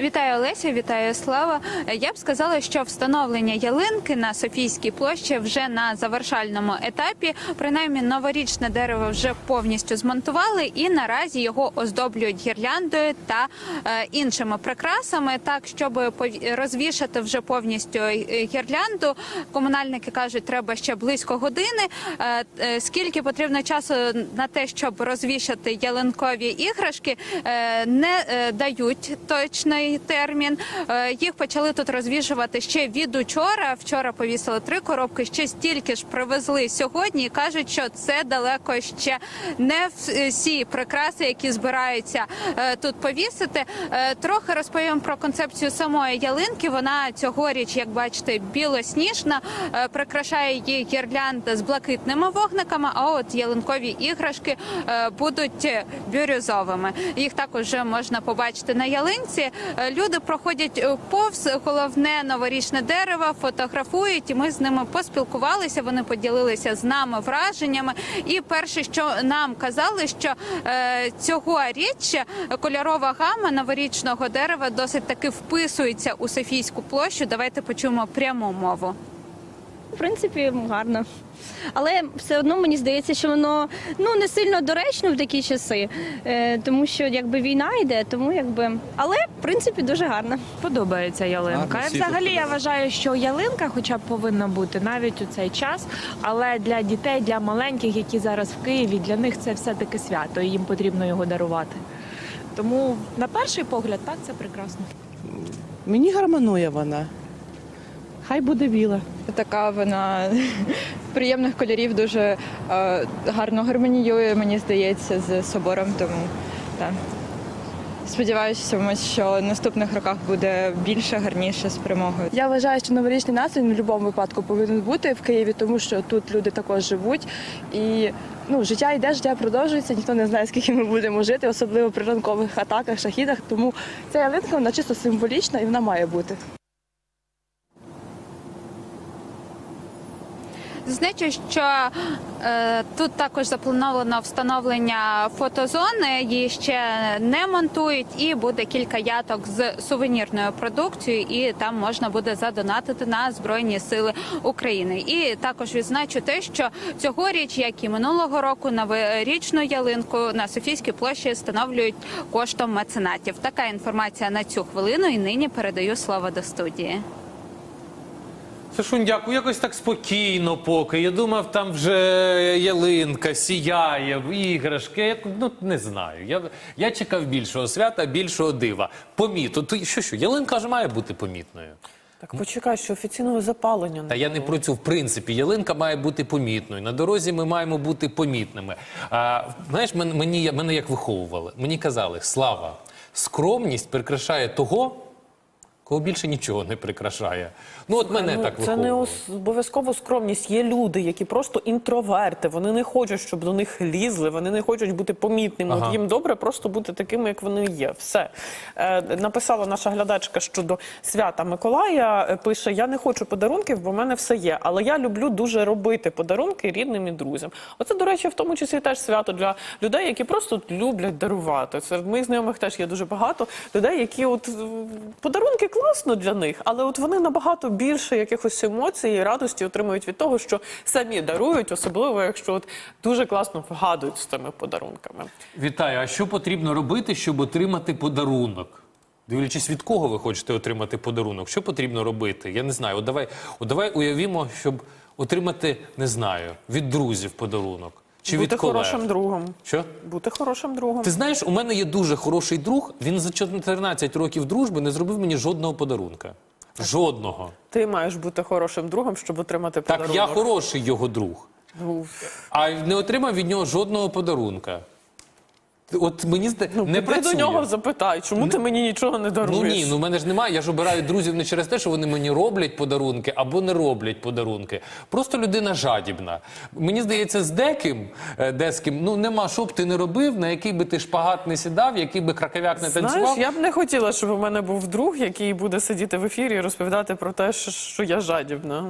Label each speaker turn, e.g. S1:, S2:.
S1: Вітаю Олеся, вітаю Слава. Я б сказала, що встановлення ялинки на Софійській площі вже на завершальному етапі. Принаймні, новорічне дерево вже повністю змонтували, і наразі його оздоблюють гірляндою та е, іншими прикрасами. Так, щоб розвішати вже повністю е, гірлянду, комунальники кажуть, треба ще близько години. Е, е, Скільки потрібно часу на те, щоб розвішати ялинкові іграшки, е, не е, дають точний термін. Е, Їх почали тут розвішувати ще від учора. Вчора повісили три коробки, ще стільки ж привезли сьогодні. І кажуть, що це далеко ще не всі прикраси, які збираються е, тут повісити. Е, Трохи розповім про концепцію самої ялинки. Вона цьогоріч, як бачите, білосніжна, прикрашає її гірлянда з блакитними вогниками. А от ялинкові іграшки будуть бірюзовими. Їх також можна побачити на ялинці. Е, Люди проходять е, повз головне новорічне дерево, фотографують, і ми з ними поспілкувалися. Вони поділилися з нами враженнями. І перше, що нам казали, що цього річ кольорова гама новорічного дерева досить таки вписується у Софійську площу. Давайте почуємо пряму мову.
S2: В принципі, гарно. Але все одно мені здається, що воно ну не сильно доречно в такі часи, е, тому що якби війна йде, тому якби. Але в принципі дуже гарно.
S3: Подобається ялинка.
S4: Гарно, всі
S3: взагалі я вважаю, що ялинка, хоча б повинна бути навіть у цей час. Але для дітей, для маленьких, які зараз в Києві, для них це все таки свято, і їм потрібно його дарувати. Тому на перший погляд, так це прекрасно.
S5: Мені гармонує вона. Хай буде біла.
S6: Така вона приємних кольорів дуже е, гарно гармоніює, мені здається, з собором. Тому так. Сподіваюся, що в наступних роках буде більше, гарніше з перемогою.
S7: Я вважаю, що новорічний настрій в будь-якому випадку повинен бути в Києві, тому що тут люди також живуть. І ну, життя йде, життя продовжується, ніхто не знає, скільки ми будемо жити, особливо при ранкових атаках, шахідах. Тому ця ялинка вона чисто символічна і вона має бути.
S1: Зазначу, що е, тут також заплановано встановлення фотозони. Її ще не монтують, і буде кілька яток з сувенірною продукцією, і там можна буде задонатити на збройні сили України. І також відзначу те, що цьогоріч, як і минулого року, новорічну ялинку на Софійській площі встановлюють коштом меценатів. Така інформація на цю хвилину. І нині передаю слово до студії.
S4: Сашунь, дякую. Якось так спокійно поки. Я думав, там вже ялинка сіяє, іграшки. Я, ну, не знаю. Я, я чекав більшого свята, більшого дива. Помітно. То що, що, ялинка ж має бути помітною.
S5: Так почекай, що офіційного запалення
S4: Та я не про цю, в принципі, ялинка має бути помітною. На дорозі ми маємо бути помітними. А, знаєш, мен- мені, мене як виховували. Мені казали, слава, скромність прикрашає того, кого більше нічого не прикрашає. Ну, от мене
S5: Ну,
S4: так
S5: це не обов'язково скромність. Є люди, які просто інтроверти. Вони не хочуть, щоб до них лізли, вони не хочуть бути помітними.
S4: Ага.
S5: От їм добре просто бути такими, як вони є. Все е, написала наша глядачка щодо свята Миколая. е, Пише: Я не хочу подарунків, бо в мене все є. Але я люблю дуже робити подарунки рідним і друзям. Оце, до речі, в тому числі теж свято для людей, які просто люблять дарувати. Серед моїх знайомих теж є дуже багато людей, які от подарунки класно для них, але от вони набагато більше якихось емоцій і радості отримують від того, що самі дарують, особливо якщо от дуже класно вгадують з тими подарунками.
S4: Вітаю. А що потрібно робити, щоб отримати подарунок? Дивлячись, від кого ви хочете отримати подарунок? Що потрібно робити? Я не знаю. От давай, от давай уявімо, щоб отримати, не знаю, від друзів подарунок. Чи
S5: бути
S4: від колег.
S5: хорошим другом.
S4: Що?
S5: Бути хорошим другом.
S4: Ти знаєш, у мене є дуже хороший друг. Він за 14 років дружби не зробив мені жодного подарунка. Жодного.
S5: Ти маєш бути хорошим другом, щоб отримати
S4: Так,
S5: подарунок.
S4: я хороший його друг,
S5: Уф.
S4: а не отримав від нього жодного подарунка. От мені зда...
S5: ну,
S4: не працює.
S5: до нього запитай, чому ти мені нічого не даруєш?
S4: Ну ні, ну в мене ж немає. Я ж обираю друзів не через те, що вони мені роблять подарунки або не роблять подарунки. Просто людина жадібна. Мені здається, з деким, е, де з ким, ну нема, що б ти не робив, на який би ти шпагат не сідав, який би краковяк не танцював.
S5: Знаєш, я б не хотіла, щоб у мене був друг, який буде сидіти в ефірі і розповідати про те, що я жадібна.